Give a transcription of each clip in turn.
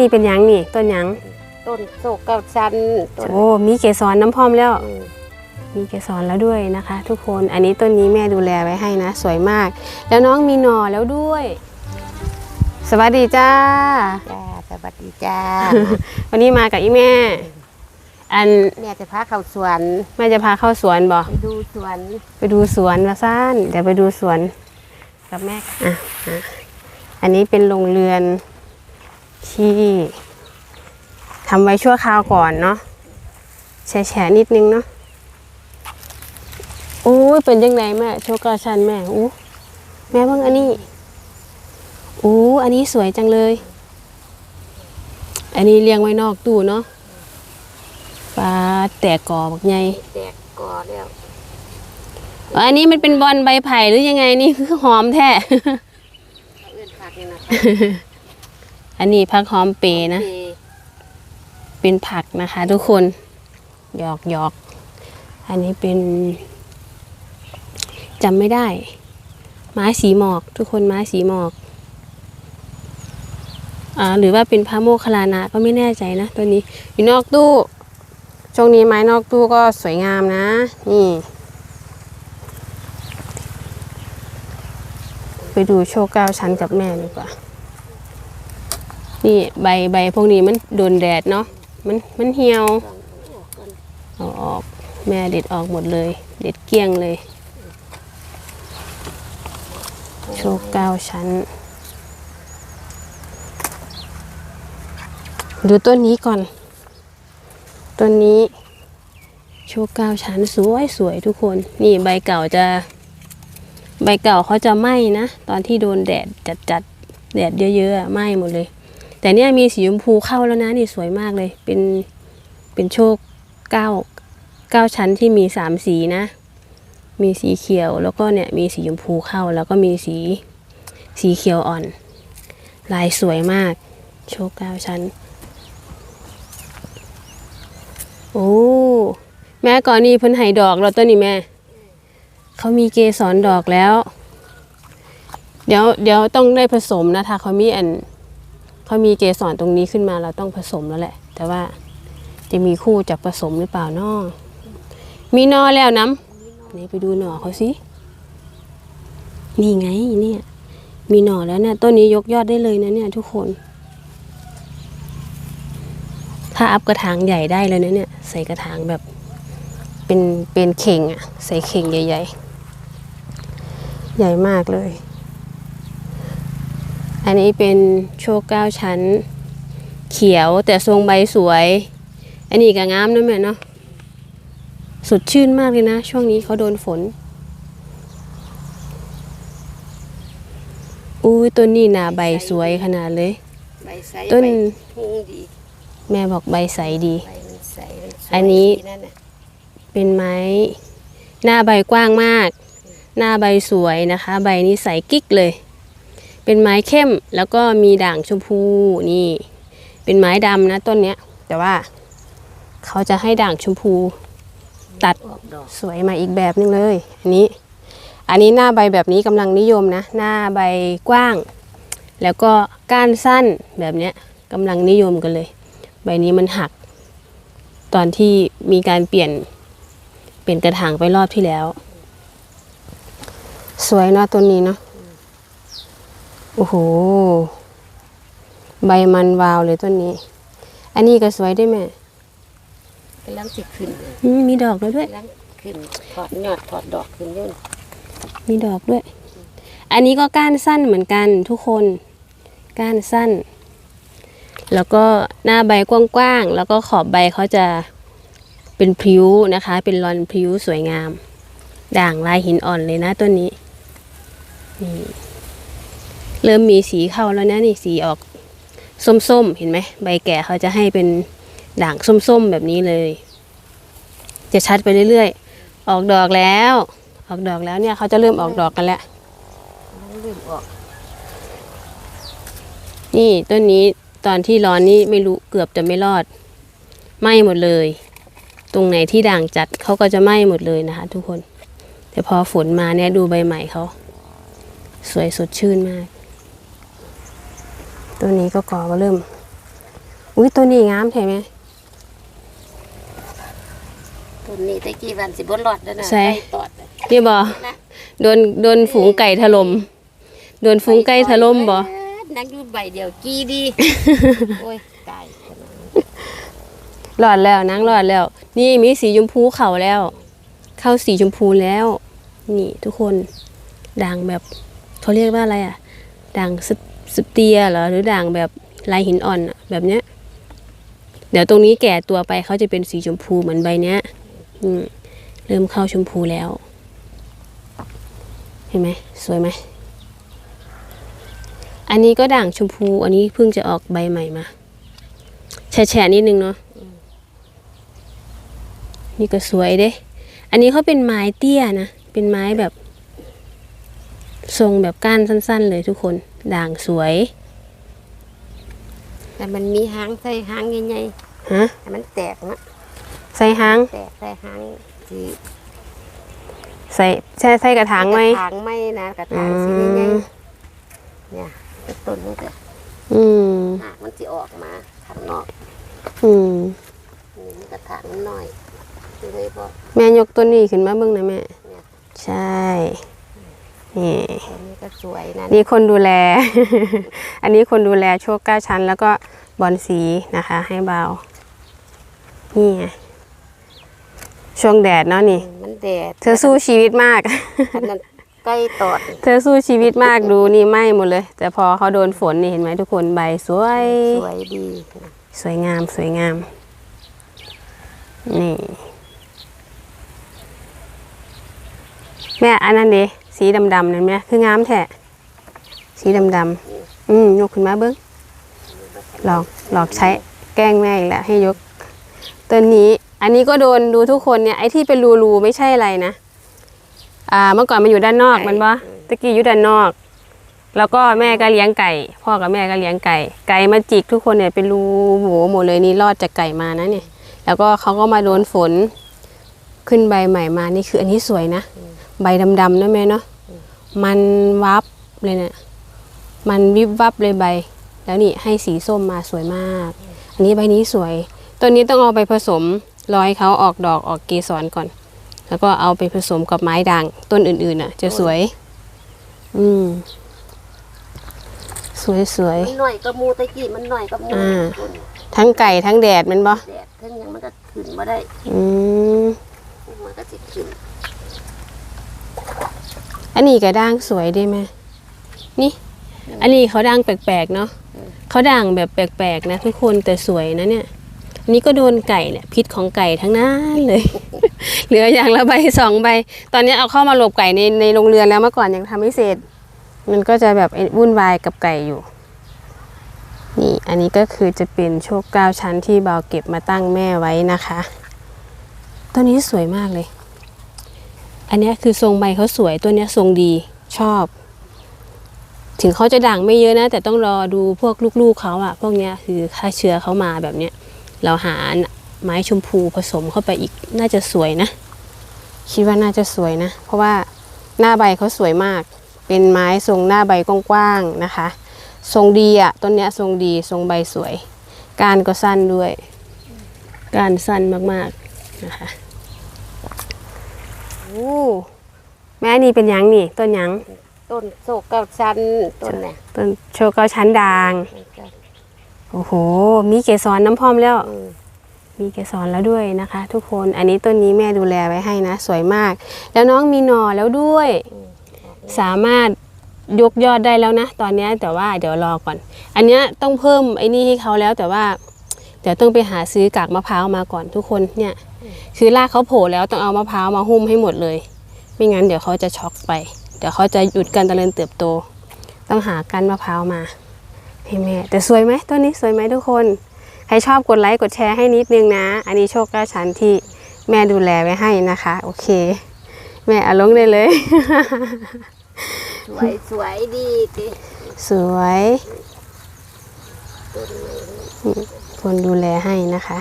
แม่นี่เป็นหยังนี่ต้นหยังต้นโศกเก้าชันต้นโอ้มีเกสรน้ำพร้อมแล้ว อืมมีเกสรแล้วด้วยนะคะ ทุกคนอันนี้ต้นนี้แม่ดูแลไว้ให้นะ สวยมาก แล้วน้องมีหน่อแล้วด้วย สวัสดีจ้า จ้าสวัสดีจ้า วันนี้มากับอีแม่ อันแม่จะพาเข้าสวนแม่จะพาเข้าสวนบ่ไปดูสวนไปดูสวนละซ่านเดี๋ยวไปดูสวนกับแม่อะอะอันนี้เป็นโรงเรือน ที่ทำไว้ชั่วคราวก่อนเนาะแฉะๆนิดนึงเนาะโอ้ยเป็นยังไงแม่โชว์กาชันแม่อู้แม่เพิ่งอันนี้อู้อันนี้สวยจังเลย อันนี้เลี้ยงไว้นอกตู้เนาะปลาแตกกอบักใหญ่แตกกอแล้วอันนี้มันเป็นบอลใบไผ่หรือยังไงนี่คือหอมแท้เอื้อนผักนี่นะ อันนี้ผักหอมเปรย์นะเปเป็นผักนะคะ ทุกคนหยอกหยอกอันนี้เป็นจำไม่ได้ ไม้สีหมอก ทุกคนไม้สีหมอกอ่าหรือว่าเป็นพระโมคคัลลานะก็ไม่แน่ใจนะตัวนี้อยู่นอกตู้ช่วงนี้ไม้นอกตู้ก็สวยงามนะ นี่ ไปดูโชว์เก้าชั้นกับแม่ดีกว่า นี่ใบใบพวกนี้มันโดนแดดเนาะมันมันเหี่ยวเอาออกแม่เด็ดออกหมดเลย เด็ดเกลี้ยงเลย โชว์เก้าชั้น ดูต้นนี้ก่อนต้นนี้ โชว์เก้าชั้นสวยสวยทุกคน นี่ใบเก่าจะ ใบเก่าเขาจะไหม้นะ ตอนที่โดนแดดจัดจัดแดดเยอะๆอะไหม้หมดเลย แต่เนี่ยมีสีชมพูเข้าแล้วนะนี่สวยมากเลย เป็นเป็นโชคเก้าเก้าชั้นที่มีสามสีนะ มีสีเขียวแล้วก็เนี่ยมีสีชมพูเข้าแล้วก็มีสีสีเขียวอ่อน ลายสวยมาก โชคเก้าชั้น โอ้แม่ก่อนนี้เพิ่นไห้ดอกแล้วต้นนี้แม่ เขามีเกสรดอกแล้ว เดี๋ยวเดี๋ยวต้องได้ผสมนะถ้าเขามีอัน เขามีเกสรตรงนี้ขึ้นมาเราต้องผสมแล้วแหละ แต่ว่าจะมีคู่จะผสมหรือเปล่านาะมีหนอแล้วน้ำนี่ไปดูหน่อเขาสินี่ไงเนี่ย มีหน่อแล้วเนี่ยต้นนี้ยกยอดได้เลยนะเนี่ย ทุกคน ถ้าอัพกระถางใหญ่ได้เลยนะเนี่ย ใส่กระถางแบบเป็นเป็นเข่งอะใส่เข่งใหญ่ ๆ ใหญ่มากเลย อันนี้เป็นโชคเก้าชั้น เขียวแต่ทรงใบสวย อันนี้ก็งามนะแม่เนาะสดชื่นมากเลยนะ ช่วงนี้เขาโดนฝน อุ้ยต้นนี้หนาใบสวยขนาดเลย ใบใสต้น ใบทุ่งดีแม่บอกใบใสดี ใบมันใสมันสวยอันนี้ดีนั่นน่ะเป็นไม้ หน้าใบกว้างมาก หน้าใบสวยนะคะ ใบนี้ใสกิ๊กเลย เป็นไม้เข้มแล้วก็มีด่างชมพูนี่ เป็นไม้ดำนะต้นเนี้ย แต่ว่าเขาจะให้ด่างชมพู ตัดสวยมาอีกแบบนึงเลย อันนี้ อันนี้หน้าใบแบบนี้กำลังนิยมนะ หน้าใบกว้าง แล้วก็ก้านสั้นแบบเนี้ยกำลังนิยมกันเลย ใบนี้มันหัก ตอนที่มีการเปลี่ยน เปลี่ยนกระถางไปรอบที่แล้ว สวยเนาะต้นนี้เนาะ อ้โห ใบมันวาวเลยต้นนี้ อันนี้ก็สวยได้วยแม่กำลังสิขึ้นเลยอืมมีดอกแล้วด้วยกำลังขึ้นถอดยอดถอดดอกขึ้นอยุ่นมีดอกด้วย อันนี้ก็ก้านสั้นเหมือนกันทุกคน ก้านสั้น แล้วก็หน้าใบกว้างๆ แล้วก็ขอบใบเขาจะเป็นพริ้วนะคะ เป็นรอนพริ้วสวยงาม ด่างลายหินอ่อนเลยนะต้นนี้ นี่ เริ่มมีสีเข้าแล้วนะนี่สีออกส้มๆ เห็นไหมใบแก่เขาจะให้เป็นด่างส้มๆแบบนี้เลย จะชัดไปเรื่อยๆ ออกดอกแล้ว ออกดอกแล้วเนี่ยเขาจะเริ่มออกดอกกันแล้วนี่ต้นนี้ตอนที่ร้อนนี่ไม่รู้เกือบจะไม่รอดไหม้หมดเลย ตรงไหนที่ด่างจัดเขาก็จะไหม้หมดเลยนะคะทุกคน แต่พอฝนมาเนี่ยดูใบใหม่เขาสวยสดชื่นมาก ตัวนี้ก็ก่อมาเริ่ม อุ้ยตัวนี้งามใช่ไหมต้นนี้ตะกี้วันสิบนหลอดแล้วนะใช่ไก่ตอดน่ะนี่บอนะโดนโดนฝูงไก่ถล่มโดนฝูงไก่ถล่มบอนักอยู่ใบเดียวกี้ดีโอ้ยตายหลอดแล้วนางหลอดแล้ว นี่มีสีชมพูเข่าแล้ว เข้าสีชมพูแล้ว นี่ทุกคนด่างแบบเขาเรียกว่าอะไรอะด่างส สเตียเหรอหรือด่างแบบลายหินอ่อนแบบเนี้ย เดี๋ยวตรงนี้แก่ตัวไปเขาจะเป็นสีชมพูเหมือนใบเนี้ยอืมเริ่มเข้าชมพูแล้ว เห็นไหมสวยไหมอันนี้ก็ด่างชมพู อันนี้เพิ่งจะออกใบใหม่มาแฉะนิดนึงเนาะนี่ก็สวยเด้ อันนี้เขาเป็นไม้เตี้ยนะ เป็นไม้แบบ ทรงแบบก้านสั้น ๆ เลยทุกคน ด่างสวย แต่มันมีหางใส่หางใหญ่ฮะๆแต่มันแตกนะใส่หางแตกใส่หางสีใส่ใช่ใส่กระถางไหม กระถางไม่นะกระถางสีอืมใหญ่ๆเนี่ยเป็นต้นนี่แต่อืมหากมันจะออกมาข้างนอกอืมนี่มันกระถางมันน้อยเลยบอกแม่ยกต้นนี้ขึ้นมาเบิ่งหนะแม่ เนี่ย ใช่ นี่ตัวนี้ก็สวยนะนี่คนดูแล อันนี้คนดูแลโชคเก้าชั้น แล้วก็บอลสีนะคะ ให้เบา นี่ไงช่วงแดดเนาะนี่ มันแดด เธอสู้ชีวิตมากอันนั้นใกล้ตอด เธอสู้ชีวิตมากดูนี่ไหม้หมดเลย แต่พอเขาโดนฝนนี่เห็นไหมทุกคนใบสวย สวยดีนะสวยงามสวยงาม นี่ แม่อันนั้นดิ สีดำๆนั่นแม่คืองามแท้สีดำๆอืมยกขึ้นมาเบิ้งหลอกหลอกใช้แกล้งแม่อีกแล้วให้ยก ตัวนี้อันนี้ก็โดนดูทุกคนเนี่ยไอ้ที่เป็นรูๆไม่ใช่อะไรนะอ่าเมื่อก่อนมันอยู่ด้านนอกมันปะตะกี้อยู่ด้านนอก แล้วก็แม่ก็เลี้ยงไก่ พ่อกับแม่ก็เลี้ยงไก่ ไก่มาจิกทุกคนเนี่ยเป็นรูโหหมดเลยนี่รอดจากไก่มานะเนี่ย แล้วก็เขาก็มาโดนฝนขึ้นใบใหม่มานี่คืออันนี้สวยนะ ใบดำๆนะแม่เนาะ มันวับเลยเนี่ยมันวิบวับเลยใบ แล้วนี่ให้สีส้มมาสวยมาก อันนี้ใบนี้สวย ตัวนี้ต้องเอาไปผสมรอให้เขาออกดอกออกเกสรก่อน แล้วก็เอาไปผสมกับไม้ด่างต้นอื่นๆน่ะ จะสวย อืม สวยสวยมันหน่อยก็มูตะกี้มันหน่อยก็มูอ่าต้นๆทั้งไก่ทั้งแดดแมันบ่แดดทั้งยังมันก็ขึ้นมาได้อืมมันก็จะขึ้น อันนี้ก็ด่างสวยได้ไหมนี่ อันนี้เขาด่างแปลกๆเนาะเขาด่างแบบแปลกๆนะทุกคนแต่สวยนะเนี่ยอันนี้ก็โดนไก่เนี่ยพิษของไก่ทั้งนั้นเลย เหลืออย่างละใบสองใบ ตอนนี้เอาเข้ามาหลบไก่ในในโรงเรือนแล้วเมื่อก่อนยังทำไม่เสร็จ มันก็จะแบบวุ่นวายกับไก่อยู่ นี่อันนี้ก็คือจะเป็นโชคเก้าชั้นที่เบาเก็บมาตั้งแม่ไว้นะคะ ตัวนี้สวยมากเลย อันนี้คือทรงใบเขาสวยตัวนี้ทรงดีชอบ ถึงเขาจะด่างไม่เยอะนะ แต่ต้องรอดูพวกลูกๆเขาอะพวกนี้คือค่าเชื้อเขามาแบบเนี้ยเราหาไม้ชมพูผสมเข้าไปอีกน่าจะสวยนะ คิดว่าน่าจะสวยนะ เพราะว่าหน้าใบเขาสวยมาก เป็นไม้ทรงหน้าใบกว้างๆนะคะ ทรงดีอะต้นเนี้ยทรงดีทรงใบสวย การก็สั้นด้วย การสั้นมากๆนะคะ อ้แม่นี่เป็นหยังนี่ ต้นหยัง ต้นโศกเก้าชั้นต้นเนี่ยต้นโชว์เก้าชั้นด่างมันก็โอ้โห มีเกสรน้ำพร้อมแล้ว อืมมีเกสรแล้วด้วยนะคะ ทุกคน อันนี้ต้นนี้แม่ดูแลไว้ให้นะ สวยมาก แล้วน้องมีหน่อแล้วด้วยสามารถยกยอดได้แล้วนะ ตอนเนี้ยแต่ว่าเดี๋ยวรอก่อน อันเนี้ยต้องเพิ่มไอ้นี่ให้เขาแล้วแต่ว่า เดี๋ยวต้องไปหาซื้อกากมะพร้าวมาก่อนทุกคนเนี่ย คือรากเขาโผล่แล้วต้องเอามะพร้าวมาหุ้มให้หมดเลย ไม่งั้นเดี๋ยวเขาจะช็อกไป เดี๋ยวเขาจะหยุดการเจริญเติบโต ต้องหาก้านมะพร้าวมาให้แม่แต่สวยไหมต้นนี้สวยไหมทุกคน ใครชอบกดไลค์กดแชร์ให้นิดนึงนะ อันนี้โชคเก้าชั้นที่แม่ดูแลไว้ให้นะคะ โอเค แม่เอาลงได้เลย สวยสวยดีติสวยคนดูแลให้นะคะ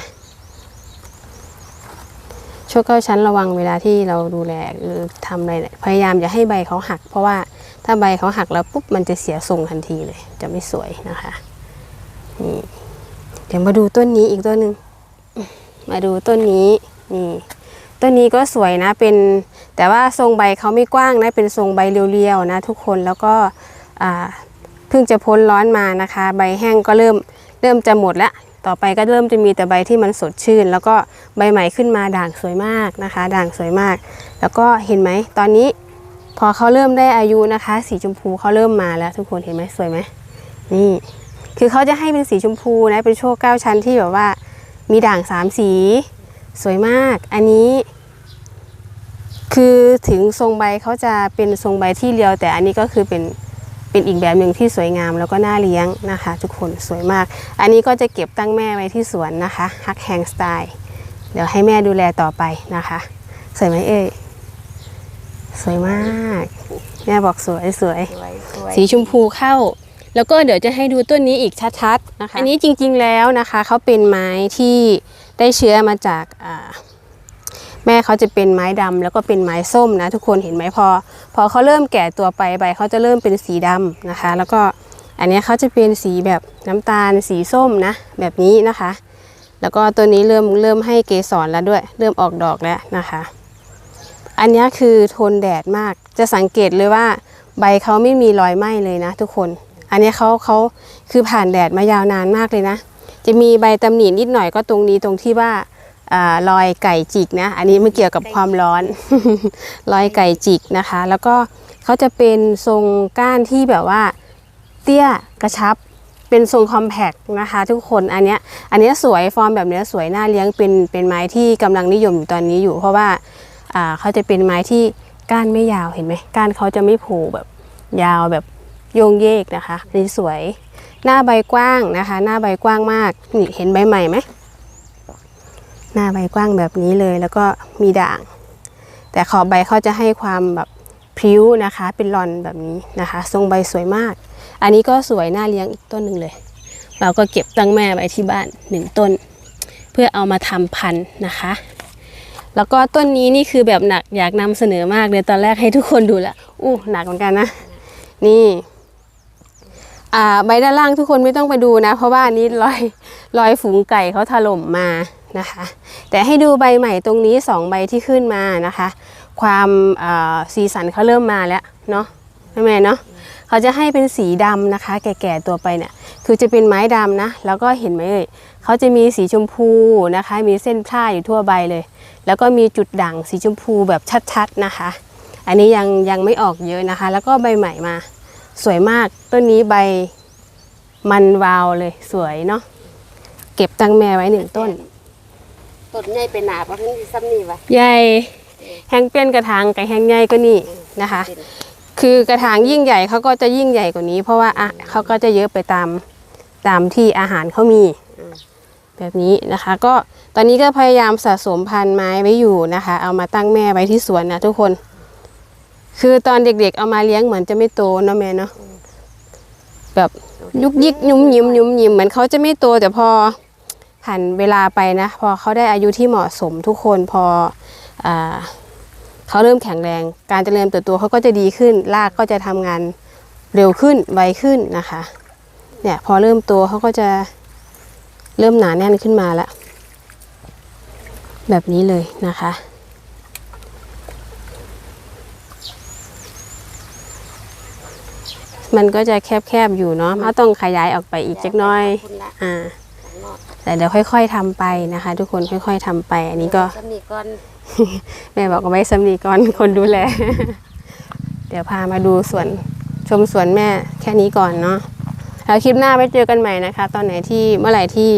โชคเก้าชั้นระวังเวลาที่เราดูแลหรือทำอะไรเนี่ยพยายามอย่าให้ใบเขาหัก เพราะว่าถ้าใบเขาหักแล้วปุ๊บมันจะเสียทรงทันทีเลย จะไม่สวยนะคะนี่เดี๋ยวมาดูต้นนี้อีกต้นหนึ่งมาดูต้นนี้นี่ต้นนี้ก็สวยนะเป็นแต่ว่าทรงใบเขาไม่กว้างนะเป็นทรงใบเรียวๆนะทุกคนแล้วก็เพิ่งจะพ้นร้อนมานะคะ ใบแห้งก็เริ่มเริ่มจะหมดแล้ว ต่อไปก็เริ่มจะมีแต่ใบที่มันสดชื่น แล้วก็ใบใหม่ขึ้นมาด่างสวยมากนะคะ ด่างสวยมาก แล้วก็เห็นไหมตอนนี้พอเขาเริ่มได้อายุนะคะ สีชมพูเขาเริ่มมาแล้วทุกคนเห็นไหมสวยไหมนี่คือเขาจะให้เป็นสีชมพูนะเป็นโชคเก้าชั้นที่แบบว่า มีด่างสามสี สวยมาก อันนี้ คือถึงทรงใบเขาจะเป็นทรงใบที่เรียวแต่อันนี้ก็คือเป็น เป็นอีกแบบหนึ่งที่สวยงามแล้วก็น่าเลี้ยงนะคะ ทุกคนสวยมาก อันนี้ก็จะเก็บตั้งแม่ไว้ที่สวนนะคะฮักแฮงสไตล์เดี๋ยวให้แม่ดูแลต่อไปนะคะ สวยไหมเอ่ยสวยมาก แม่บอกสวยสวยสวยสวยสีชมพูเข้า แล้วก็เดี๋ยวจะให้ดูต้นนี้อีกชัดๆนะคะ อันนี้จริงๆแล้วนะคะเขาเป็นไม้ที่ได้เชื้อมาจากอ่า แม่เขาจะเป็นไม้ดำแล้วก็เป็นไม้ส้มนะ ทุกคนเห็นไหมพอ พอเขาเริ่มแก่ตัวไปใบเขาจะเริ่มเป็นสีดำนะคะ แล้วก็อันนี้เขาจะเป็นสีแบบน้ำตาลสีส้มนะ แบบนี้นะคะ แล้วก็ตัวนี้เริ่มเริ่มให้เกสรแล้วด้วย เริ่มออกดอกแล้วนะคะ อันนี้คือทนแดดมากจะสังเกตเลยว่า ใบเขาไม่มีรอยไหม้เลยนะ ทุกคน อันนี้เขาเขาคือผ่านแดดมายาวนานมากเลยนะ จะมีใบตำหนินิดหน่อยก็ตรงนี้ตรงที่ว่า รอยไก่จิกนะ อันนี้ไม่เกี่ยวกับความร้อน รอยไก่จิกนะคะ แล้วก็เขาจะเป็นทรงก้านที่แบบว่าเตี้ยกระชับเป็นทรงคอมแพกนะคะทุกคนอันเนี้ยอันเนี้ยสวยฟอร์มแบบเนี้ยสวยน่าเลี้ยงเป็นเป็นไม้ที่กำลังนิยมอยู่ตอนนี้อยู่ เพราะว่าอ่าเขาจะเป็นไม้ที่ก้านไม่ยาวเห็นไหมก้านเขาจะไม่ผล่แบบยาวแบบโยงเยกนะคะนี่สวย หน้าใบกว้างนะคะ หน้าใบกว้างมากนี่เห็นใบใหม่ไหม หน้าใบกว้างแบบนี้เลย แล้วก็มีด่าง แต่ขอบใบเขาจะให้ความแบบพริ้วนะคะ เป็นรอนแบบนี้นะคะ ทรงใบสวยมาก อันนี้ก็สวยน่าเลี้ยงอีกต้นหนึ่งเลย เราก็เก็บตั้งแม่ไว้ที่บ้านหนึ่งต้น เพื่อเอามาทำพันธุ์นะคะ แล้วก็ต้นนี้นี่คือแบบหนักอยากนำเสนอมากเลยตอนแรกให้ทุกคนดูและอู้หนักเหมือนกันนะ นี่อ่าใบด้านล่างทุกคนไม่ต้องไปดูนะ เพราะว่าอันนี้รอยรอยฝูงไก่เขาถล่มมา นะคะ แต่ให้ดูใบใหม่ตรงนี้สองใบที่ขึ้นมานะคะ ความสีสันเขาเริ่มมาแล้วเนาะใช่ไหมเนาะเขาจะให้เป็นสีดำนะคะ แก่ๆตัวไปเนี่ยคือจะเป็นไม้ดำนะ แล้วก็เห็นไหมเอ่ยเขาจะมีสีชมพูนะคะ มีเส้นพร่าอยู่ทั่วใบเลย แล้วก็มีจุดด่างสีชมพูแบบชัดๆนะคะ อันนี้ยังยังไม่ออกเยอะนะคะ แล้วก็ใบใหม่มา สวยมากต้นนี้ใบมันวาวเลยสวยเนาะเก็บตังแม่ไว้หนึ่งต้น ต้นใหญ่เป็นหนาเพราะที่ซ้ำนี่วะใหญ่แห้งเปี้ยนกระถางกับแห้งใหญ่ก็นี่นะคะ คือกระถางยิ่งใหญ่เขาก็จะยิ่งใหญ่กว่านี้ เพราะว่าอะเขาก็จะเยอะไปตามตามที่อาหารเขามีแบบนี้นะคะ ก็ตอนนี้ก็พยายามสะสมพันธุ์ไม้ไว้อยู่นะคะ เอามาตั้งแม่ไว้ที่สวนนะทุกคน คือตอนเด็กๆ เอามาเลี้ยงเหมือนจะไม่โตเนาะแม่เนาะแบบยุกยิกยุ่มยิ้มยุ่มยิ้มเหมือนเขาจะไม่โตแต่พอ ผ่านเวลาไปนะ พอเขาได้อายุที่เหมาะสมทุกคนพออเขาเริ่มแข็งแรง การเจริญเติบโตเขาก็จะดีขึ้นรากก็จะทำงานเร็วขึ้นไวขึ้นนะคะเนี่ยพอเริ่มโตเขาก็จะเริ่มหนาแน่นขึ้นมาแล้วแบบนี้เลยนะคะ มันก็จะแคบๆอยู่เนาะเขาต้องขยายออกไปอีกจักน้อยอ่า แต่เดี๋ยวค่อย ๆทำไปนะคะ ทุกคนค่อย ๆทำไป อันนี้ก็ซ้ำนี่ก่อนแม่บอกว่าไว้สำนีก่อนคนดูแล เดี๋ยวพามาดูสวนชมสวนแม่แค่นี้ก่อนเนาะแล้วคลิปหน้าไปเจอกันใหม่นะคะ ตอนไหนที่เมื่อไหร่ที่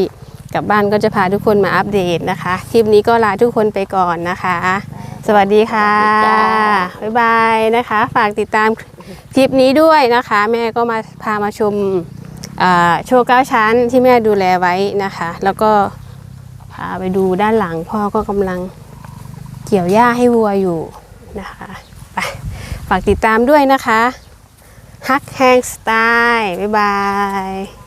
กลับบ้านก็จะพาทุกคนมาอัปเดตนะคะ คลิปนี้ก็ลาทุกคนไปก่อนนะคะ สวัสดีค่ะ บ๊ายบายนะคะ ฝากติดตามคลิปนี้ด้วยนะคะ แม่ก็มาพามาชมอ่า โชว์เก้าชั้นที่แม่ดูแลไว้นะคะ แล้วก็พาไปดูด้านหลังพ่อก็กำลังเกี่ยวหญ้าให้วัวอยู่นะคะไปฝากติดตามด้วยนะคะฮักแฮงสไตล์บ๊ายบาย